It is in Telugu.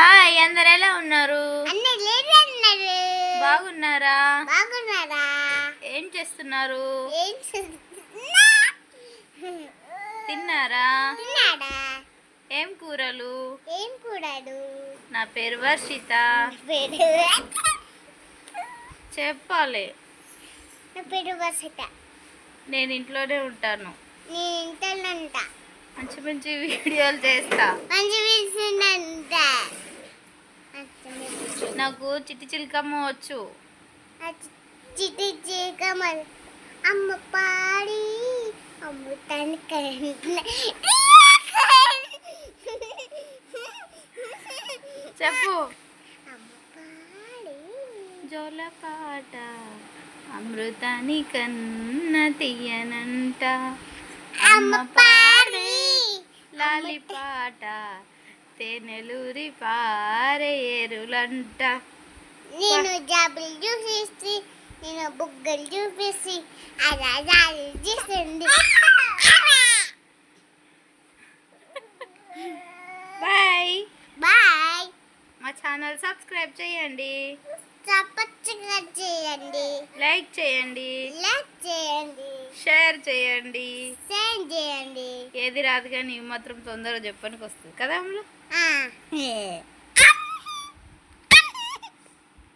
హాయ్ అందరు ఎలా ఉన్నారు? బాగున్నారా? బాగున్నారా? ఏం చేస్తున్నారు? తిన్నారా? ఏం కూరలు? ఏం కూడాడు నా పేరు వర్షిత. చెప్పాలి. నా పేరు వసత నేను ఇంట్లోనే ఉంటాను. నేను ఇంటనంట మంచి మంచి వీడియోలు చేస్తా. మంచి నాకు చిట్టి చిలకమ్మ వచ్చు. చిటి చీకమల్ అమ్మ పాడి అమ్ముతాను చెప్పు. జోలపాట అమృతాని కన్న తీయనంట. అమ్మ పాడి లాలిపాట తేనెలూరి పారే ఏరులంట. నేను జాబులు చూపిస్తే నేను బుగ్గలు చూపిస్తే అలా జాలి చేస్తుంది. బాయ్. బాయ్. మా ఛానల్ సబ్స్క్రైబ్ చేయండి. చప్పచ్చుగా చేయండి. లైక్ చేయండి. లైక్ చేయండి. షేర్ చేయండి. చేయండి. ఏది రాదు కానీ మాత్రం తొందరగా చెప్పడానికి వస్తుంది కదా అమ్ములు ఆ.